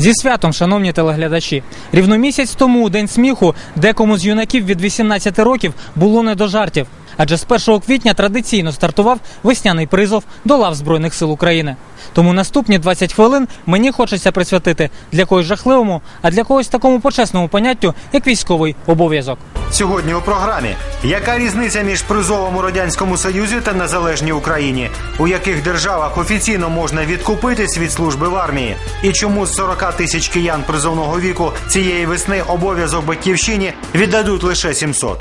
Зі святом, шановні телеглядачі, рівно місяць тому у день сміху декому з юнаків від 18 років було не до жартів. Адже з 1 квітня традиційно стартував весняний призов до лав Збройних сил України. Тому наступні 20 хвилин мені хочеться присвятити для когось жахливому, а для когось такому почесному поняттю, як військовий обов'язок. Сьогодні у програмі. Яка різниця між призовом у радянському союзі та незалежній Україні, у яких державах офіційно можна відкупитись від служби в армії, і чому з 40 тисяч киян призовного віку цієї весни обов'язок батьківщині віддадуть лише 700.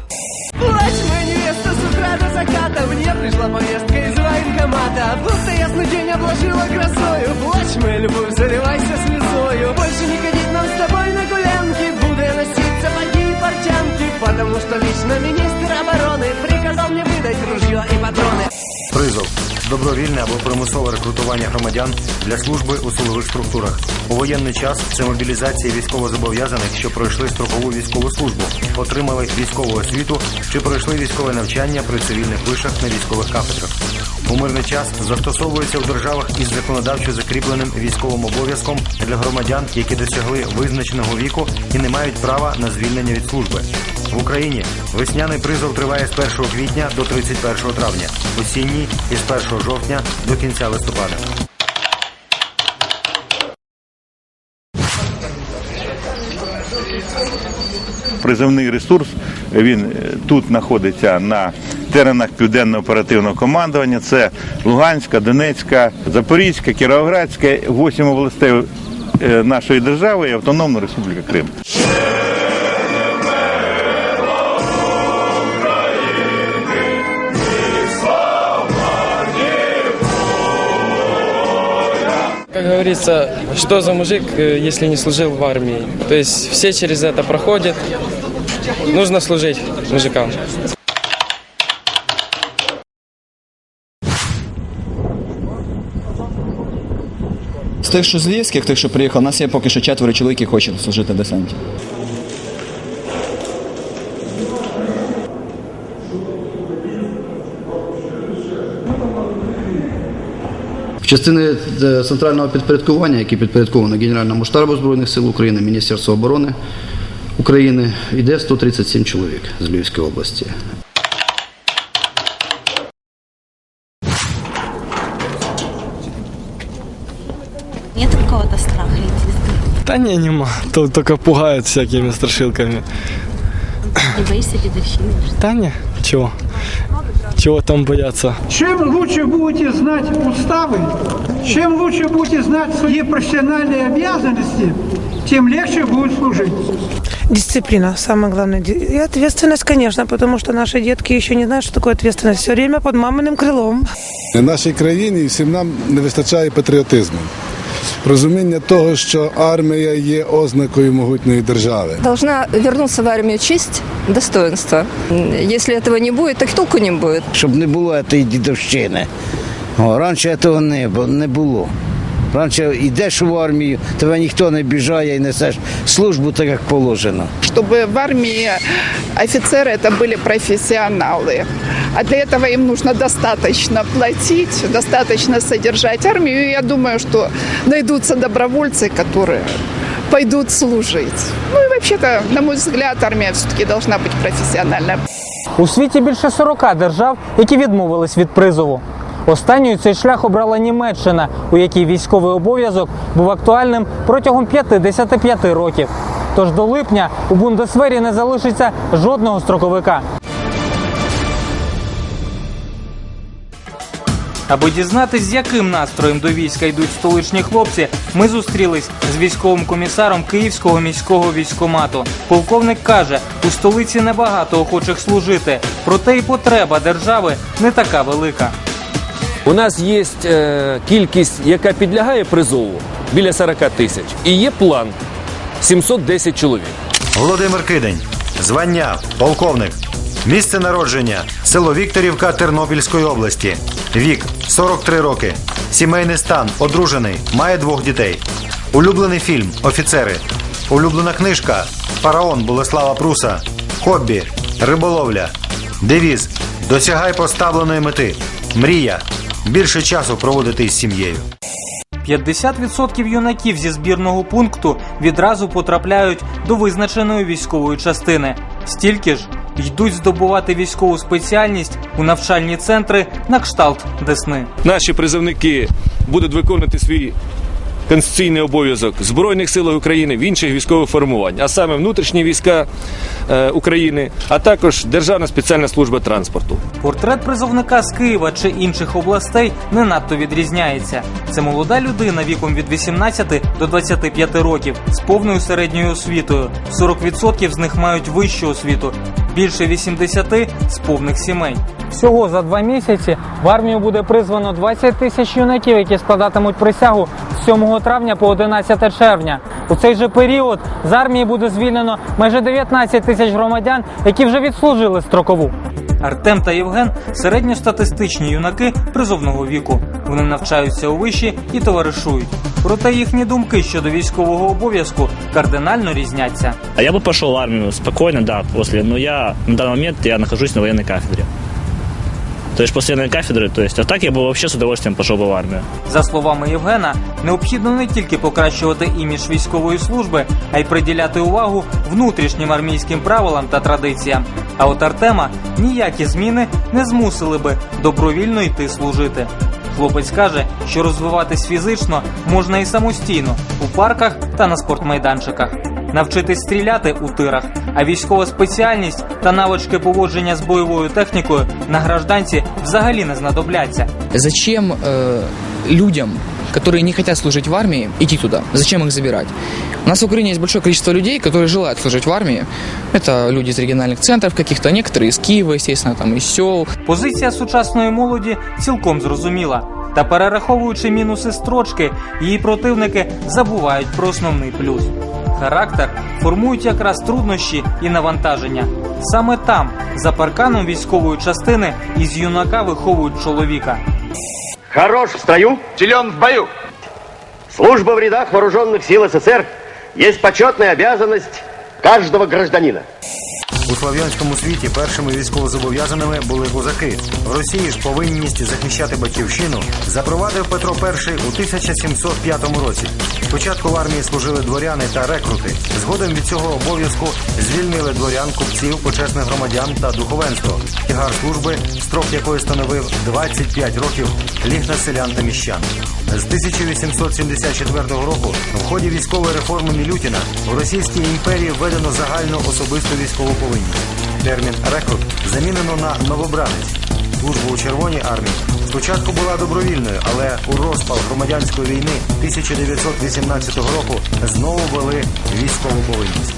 Плачь, невеста, с утра до заката. Мне пришла повестка из военкомата Будто ясный день обложила грозою Плачь, моя любовь, заливайся Потому что лично министр обороны Приказал мне выдать ружье и патроны Призов добровільне або примусове рекрутування громадян для служби у силових структурах. У воєнний час це мобілізація військовозобов'язаних, що пройшли строкову військову службу, отримали військову освіту чи пройшли військове навчання при цивільних вишах на військових кафедрах. У мирний час застосовується у державах із законодавчо закріпленим військовим обов'язком для громадян, які досягли визначеного віку і не мають права на звільнення від служби. В Україні весняний призов триває з 1 квітня до 31 травня, осінній із 1 жовтня до кінця листопада. призовний ресурс. Він е, тут знаходиться на теренах південного оперативного командування. Це Луганська, Донецька, Запорізька, Кіровоградська, вісім областей е, нашої держави і Автономна Республіка Крим. Говорится, что за мужик, э, если не служил в армии? То есть все через это проходят. Нужно служить мужикам. З тих, що з Львівських, тих, що приїхав, у нас є поки що четверо чоловік, які хочуть служити десанті. Частини е, центрального підпорядкування, яке підпорядковано Генеральному штабу Збройних сил України, Міністерству оборони України, йде 137 чоловік з Львівської області. Нет какого-то страха? Да не, нема. То- Только пугают всякими страшилками. Не боишься дедовщины? ли? Да не, чего? Чего там бояться? Чем лучше будете знать уставы, чем лучше будете знать свои профессиональные обязанности, тем легче будет служить. Дисциплина, самое главное. Ди- И ответственность, конечно, потому что наши детки еще не знают, что такое ответственность. Все время под маминым крылом. Нашій країні і всім нам не вистачає патріотизму. Розуміння того, що армія є ознакою могутньої держави. Должна вернутися в армію честь, достоинство. Якщо цього не буде, так толку не буде. щоб не було цієї дідовщини. О, раніше цього не було. Раніше йдеш в армію, тебе ніхто не біжає і несеш службу так, як положено чтобы в армии офицеры это были профессионалы. А для этого им нужно достаточно платить, достаточно содержать армию. И я думаю, что найдутся добровольцы, которые пойдут служить. Ну и вообще-то, на мой взгляд, армия все-таки должна быть профессиональная. У світі більше 40 держав, які відмовились від призову. Останньою цей шлях обрала Німеччина, у якій військовий обов'язок був актуальним протягом 55 років. Тож до липня у Бундесвері не залишиться жодного строковика. Аби дізнатись, з яким настроєм до війська йдуть столичні хлопці, ми зустрілись з військовим комісаром Київського міського військомату. Полковник каже, у столиці небагато охочих служити, проте і потреба держави не така велика. У нас є е, кількість, яка підлягає призову біля 40 тисяч, і є план 710 чоловік. Володимир Кидень, звання полковник, місце народження село Вікторівка Тернопільської області, вік 43 роки, сімейний стан, одружений, має двох дітей. Улюблений фільм Офіцери. Улюблена книжка Фараон Болеслава Пруса. Хобі риболовля. Девіз Досягай поставленої мети. Мрія. Більше часу проводити із сім'єю. 50% юнаків зі збірного пункту відразу потрапляють до визначеної військової частини. Стільки ж йдуть здобувати військову спеціальність у навчальні центри на кшталт Десни. Наші призовники будуть виконувати свій конституційний обов'язок Збройних силах України в інших військових формувань, а саме внутрішні війська е, України, а також Державна спеціальна служба транспорту. Портрет призовника з Києва чи інших областей не надто відрізняється. Це молода людина віком від 18 до 25 років з повною середньою освітою. 40% з них мають вищу освіту, більше 80% з повних сімей. Всього за два місяці в армію буде призвано 20 тисяч юнаків, які складатимуть присягу з 7 травня по 11 червня. У цей же період з армії буде звільнено майже 19 тисяч громадян, які вже відслужили строкову. Артем та Євген середньостатистичні юнаки призовного віку. Вони навчаються у виші і товаришують. Проте їхні думки щодо військового обов'язку кардинально різняться. А я би пішов в армію спокійно, да, після. Ну я на даний момент я нахожусь на воєнній кафедре То есть после военной кафедры, то есть, а так я бы вообще с удовольствием пошел бы в армию. За словами Євгена, необхідно не тільки покращувати імідж військової служби, а й приділяти увагу внутрішнім армійським правилам та традиціям. А от Артема ніякі зміни не змусили би добровільно йти служити. Хлопець каже, що розвиватись фізично можна і самостійно у парках та на спортмайданчиках. Навчитись стріляти у тирах, а військова спеціальність та навички поводження з бойовою технікою на гражданці взагалі не знадобляться. Зачем э, людям, которые не хотят служить в армии, идти туда? Зачем их забирать? У нас в Украине есть большое количество людей, которые желают служить в армии. Это люди из региональных центров каких-то, некоторые из Киева, естественно, там из сел. Позиція сучасної молоді цілком зрозуміла. Та перераховуючи мінуси строчки, її противники забувають про основний плюс. Характер формують якраз труднощі і навантаження. Саме там, за парканом військової частини, із юнака виховують чоловіка. Хорош в строю, силен в бою. Служба в рядах вооруженных сил СССР есть почетная обязанность каждого гражданина. У слов'янському світі першими військовозобов'язаними були козаки. В Росії ж повинність захищати батьківщину запровадив Петро І у 1705 році. Спочатку в армії служили дворяни та рекрути. Згодом від цього обов'язку звільнили дворян, купців, почесних громадян та духовенство. Тягар служби, строк якої становив 25 років, ліг на селян та міщан. З 1874 року в ході військової реформи Мілютіна в Російській імперії введено загальну особисту військову повинність. Термін рекрут замінено на новобранець. Служба у Червоній армії спочатку була добровільною, але у розпал громадянської війни 1918 року знову ввели військову повинність.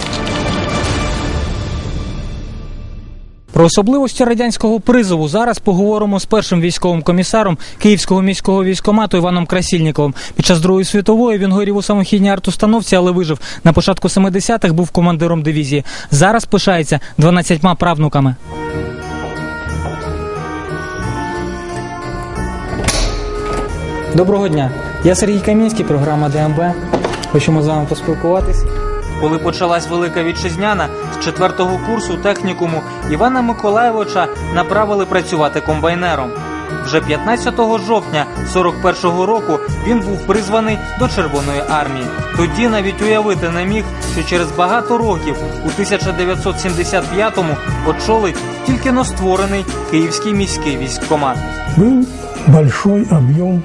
Про особливості радянського призову зараз поговоримо з першим військовим комісаром Київського міського військомату Іваном Красільніковим. Під час Другої світової він горів у самохідній артустановці, але вижив. На початку 70-х був командиром дивізії. Зараз пишається 12 правнуками. Доброго дня. Я Сергій Камінський, програма ДМБ. Хочемо з вами поспілкуватись. Коли почалась велика вітчизняна, з четвертого курсу технікуму Івана Миколаєвича направили працювати комбайнером. Вже 15 жовтня 41-го року він був призваний до Червоної армії. Тоді навіть уявити не міг, що через багато років у 1975-му очолить тільки но створений Київський міський військкомат. Был большой объем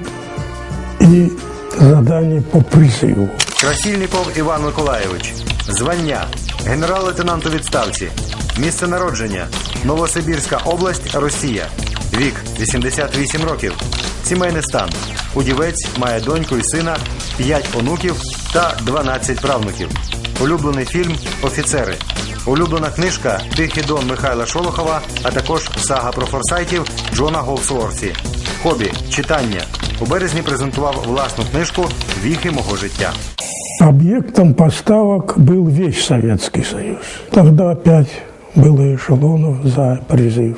и заданий по призыву. Красільніков Іван Миколаєвич. Звання генерал-лейтенант у відставці. Місце народження Новосибірська область, Росія. Вік 88 років. Сімейний стан. Удівець має доньку і сина, 5 онуків та 12 правнуків. Улюблений фільм Офіцери. Улюблена книжка Тихий дон Михайла Шолохова, а також сага про форсайтів Джона Голсворсі. Хобі читання. У березні презентував власну книжку Віхи мого життя. Объектом поставок был весь Советский Союз. Тогда опять было эшелонов за призыв.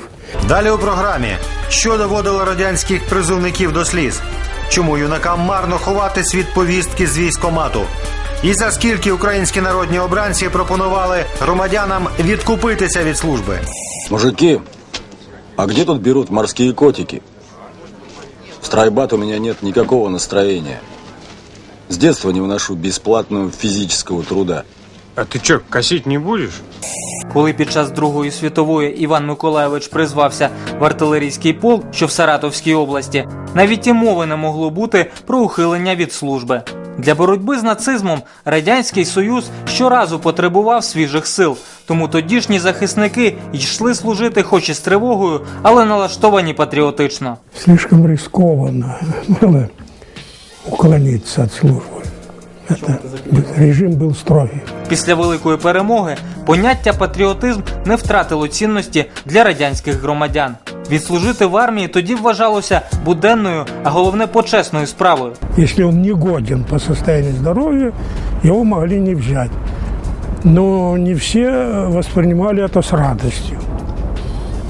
Далі у програмі що доводило радянських призовників до сліз, чому юнакам марно ховатись від повістки з військомату, і за скільки українські народні обранці пропонували громадянам відкупитися від служби. Мужики, а где тут берут морские котики? В страйбат у меня нет никакого настроения. С детства не вношу бесплатного физического труда. А ти чо, косить не будеш? Коли під час Другої світової Іван Миколайович призвався в артилерійський полк, що в Саратовській області, навіть і мови не могло бути про ухилення від служби. Для боротьби з нацизмом Радянський Союз щоразу потребував свіжих сил, тому тодішні захисники йшли служити хоч і з тривогою, але налаштовані патріотично. Слишком рискованно было уклониться от службы. Это режим был строгий. Після великої перемоги поняття патріотизм не втратило цінності для радянських громадян. Відслужити в армії тоді вважалося буденною, а головне почесною справою. Если он не годен по состоянию здоровья, его могли не взять. Но не все воспринимали это с радостью.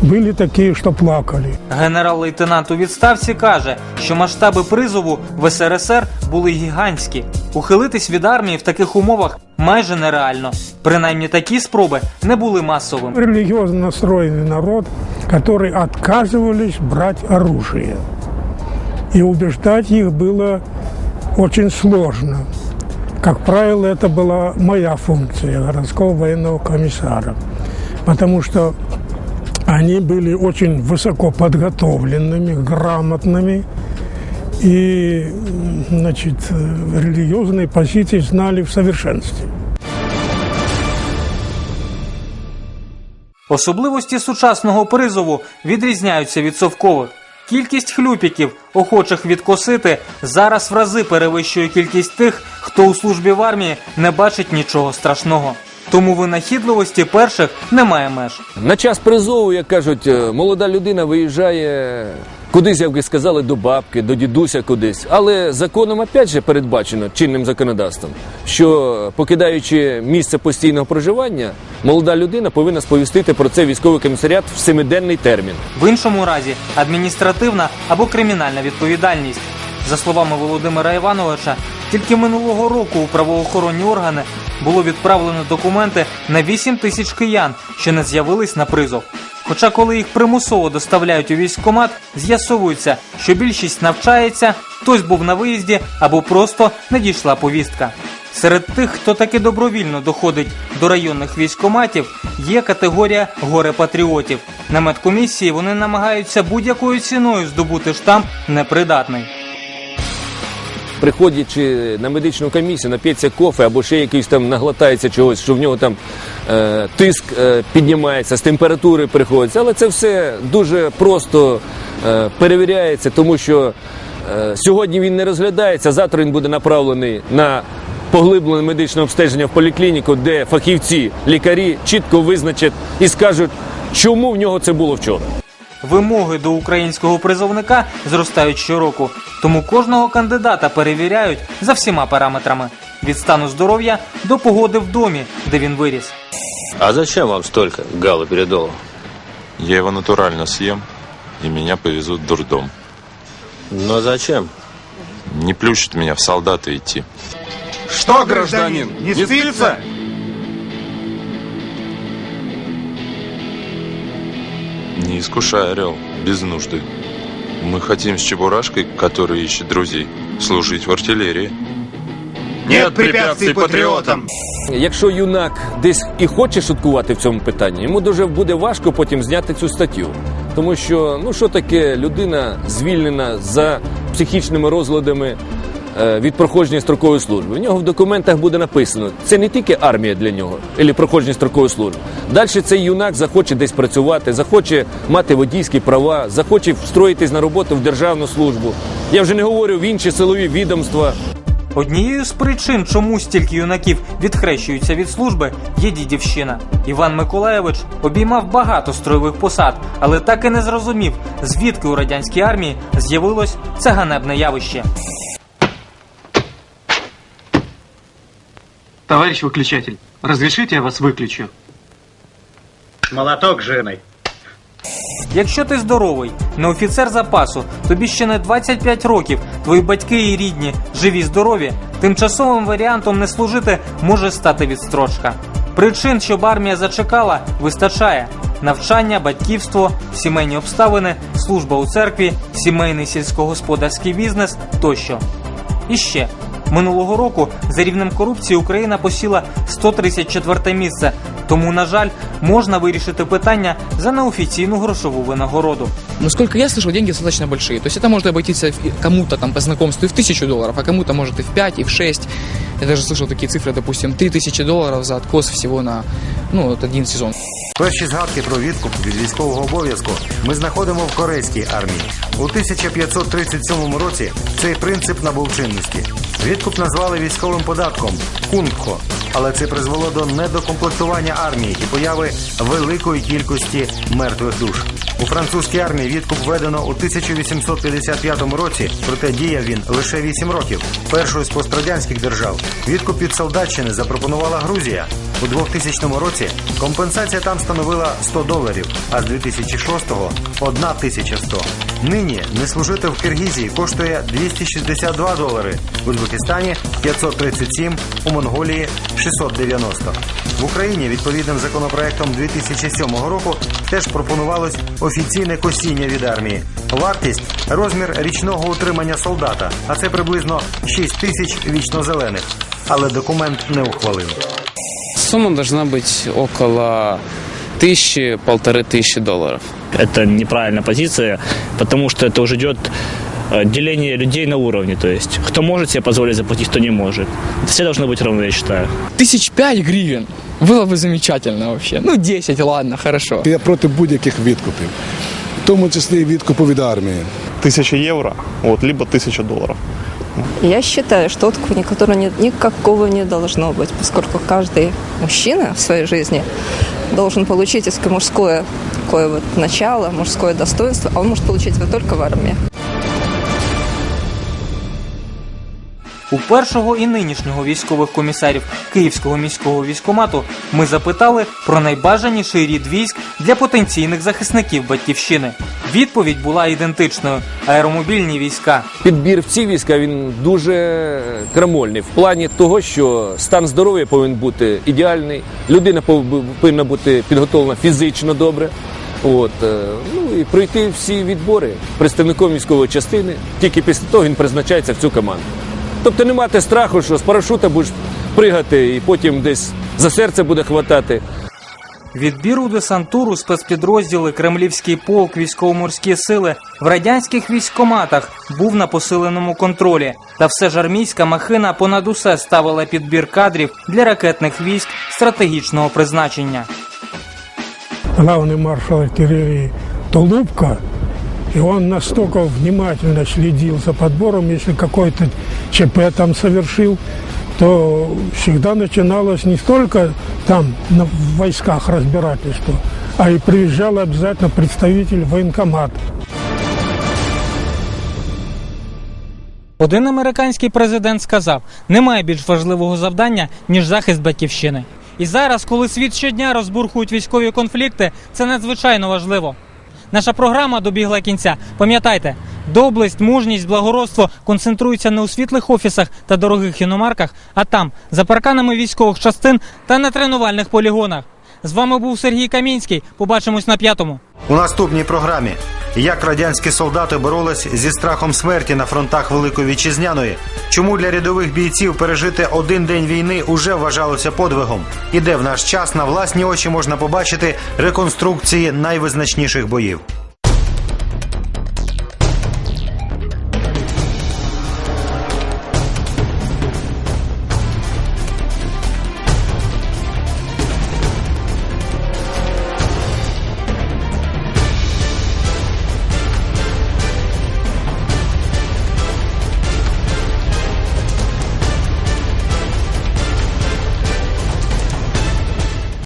Были такие, что плакали. Генерал-лейтенант у відставці каже, що масштаби призову в СРСР були гігантські. Ухилитись від армії в таких умовах майже нереально. Принаймні такі спроби не були масовими. Религиозно настроенный народ, которые отказывались брать оружие. И убеждать их было очень сложно. Как правило, это была моя функция городского военного комиссара. Потому что они были очень высоко подготовленными, грамотными и значит, религиозные позиции знали в совершенстве. Особливості сучасного призову відрізняються від совкових. Кількість хлюпіків, охочих відкосити, зараз в рази перевищує кількість тих, хто у службі в армії не бачить нічого страшного. Тому винахідливості перших немає меж. На час призову, як кажуть, е, молода людина виїжджає кудись, як ви сказали, до бабки, до дідуся кудись. Але законом опять же передбачено чинним законодавством, що покидаючи місце постійного проживання, молода людина повинна сповістити про це військовий комісаріат в семиденний термін. В іншому разі адміністративна або кримінальна відповідальність. За словами Володимира Івановича, тільки минулого року у правоохоронні органи було відправлено документи на 8 тисяч киян, що не з'явились на призов. Хоча, коли їх примусово доставляють у військкомат, з'ясовується, що більшість навчається, хтось був на виїзді або просто не дійшла повістка. Серед тих, хто таки добровільно доходить до районних військкоматів, є категорія горе-патріотів. На медкомісії вони намагаються будь-якою ціною здобути штамп непридатний. Приходячи на медичну комісію, нап'ється кофе або ще якийсь там наглотається чогось, що в нього там е, тиск е, піднімається, з температури приходиться. Але це все дуже просто е, перевіряється, тому що е, сьогодні він не розглядається, завтра він буде направлений на поглиблене медичне обстеження в поліклініку, де фахівці, лікарі чітко визначать і скажуть, чому в нього це було вчора. Вимоги до українського призовника зростають щороку, тому кожного кандидата перевіряють за всіма параметрами від стану здоров'я до погоди в домі, де він виріс. А зачем вам столько галоперидола? Я его натурально съем, и меня повезут в дурдом. Но зачем? Не плющит меня в солдаты идти. Что, гражданин, не спится? Не искушай, орел, без нужды. Мы хотим с Чебурашкой, который ищет друзей, служить в артиллерии. Нет препятствий патриотам! Якщо юнак десь і хоче шуткувати в цьому питанні, йому дуже буде важко потім зняти цю статтю. Тому що ну що таке людина звільнена за психічними розладами е, від проходження строкової служби? У нього в документах буде написано, це не тільки армія для нього, або проходження строкової служби. Далі цей юнак захоче десь працювати, захоче мати водійські права, захоче встроїтись на роботу в державну службу. Я вже не говорю в інші силові відомства. Однією з причин, чому стільки юнаків відхрещуються від служби, є дідівщина. Іван Миколаєвич обіймав багато строєвих посад, але так і не зрозумів, звідки у радянській армії з'явилось це ганебне явище. Товарищ выключатель, разрешите я вас выключу? Молоток жирный. Якщо ти здоровий, не офіцер запасу, тобі ще не 25 років, твої батьки і рідні, живі здорові, тимчасовим варіантом не служити може стати відстрочка. Причин, щоб армія зачекала, вистачає: навчання, батьківство, сімейні обставини, служба у церкві, сімейний сільськогосподарський бізнес тощо. І ще Минулого року за рівнем корупції Україна посіла 134 місце. Тому, на жаль, можна вирішити питання за неофіційну грошову винагороду. Насколько я слышал, деньги достаточно большие. То есть это может обойтись в- кому-то там по знакомству и в тысячу долларов, а кому-то может и в 5, и в 6. Я даже слышал такие цифры, допустим, 3000 долларов за откос всего на ну, вот один сезон. Перші згадки про відкуп від військового обов'язку ми знаходимо в корейській армії. У 1537 році цей принцип набув чинності. Відкуп назвали військовим податком кунгхо, але це призвело до недокомплектування армії і появи великої кількості мертвих душ. У французькій армії відкуп введено у 1855 році, проте діяв він лише 8 років. Першою з пострадянських держав відкуп від солдатчини запропонувала Грузія. У 2000 році компенсація там становила 100 доларів, а з 2006-го – 1100. Нині не служити в Киргізії коштує 262 долари, в Узбекистані 537, у Монголії 690. В Україні відповідним законопроектом 2007 року теж пропонувалось офіційне косіння від армії. Вартість розмір річного утримання солдата, а це приблизно 6 тисяч вічно зелених. Але документ не ухвалили Сумма должна быть около тысячи, полторы тысячи долларов. Это неправильная позиция, потому что это уже идет э, деление людей на уровне. То есть, кто может себе позволить заплатить, кто не может. Все должны быть равны, я считаю. Тысяч пять гривен. Было бы замечательно вообще. Ну, 10, ладно, хорошо. Я проти будь-яких відкупів, в тому числі і відкупу від армії. Тысяча евро, вот, либо тысяча долларов. Я считаю, что которого нет, никакого не должно быть, поскольку каждый мужчина в своей жизни должен получить если мужское такое вот начало, мужское достоинство, а он может получить его только в армии. У першого і нинішнього військових комісарів Київського міського військомату ми запитали про найбажаніший рід військ для потенційних захисників батьківщини. Відповідь була ідентичною: аеромобільні війська. Підбір в ці війська він дуже крамольний в плані того, що стан здоров'я повинен бути ідеальний, людина пов- повинна бути підготовлена фізично добре. От, е, ну і пройти всі відбори представником військової частини. Тільки після того він призначається в цю команду. Тобто не мати страху, що з парашута будеш пригати і потім десь за серце буде хватати. Відбір у десантуру спецпідрозділи Кремлівський полк, військово-морські сили в радянських військкоматах був на посиленому контролі. Та все ж армійська махина понад усе ставила підбір кадрів для ракетних військ стратегічного призначення. главный маршал артиллерии Тулупка, и он настолько внимательно следил за подбором, если какой-то ЧП там совершил, то всегда начиналось не столько там на- в войсках разбирательство, а и приезжал обязательно представитель военкомата. Один американський президент сказав: немає більш важливого завдання, ніж захист батьківщини. І зараз, коли світ щодня розбурхують військові конфлікти, це надзвичайно важливо. Наша програма добігла кінця. Пам'ятайте, доблесть, мужність, благородство концентруються не у світлих офісах та дорогих іномарках, а там, за парканами військових частин та на тренувальних полігонах. З вами був Сергій Камінський. Побачимось на п'ятому. У наступній програмі як радянські солдати боролись зі страхом смерті на фронтах Великої Вітчизняної, чому для рядових бійців пережити один день війни уже вважалося подвигом, і де в наш час на власні очі можна побачити реконструкції найвизначніших боїв.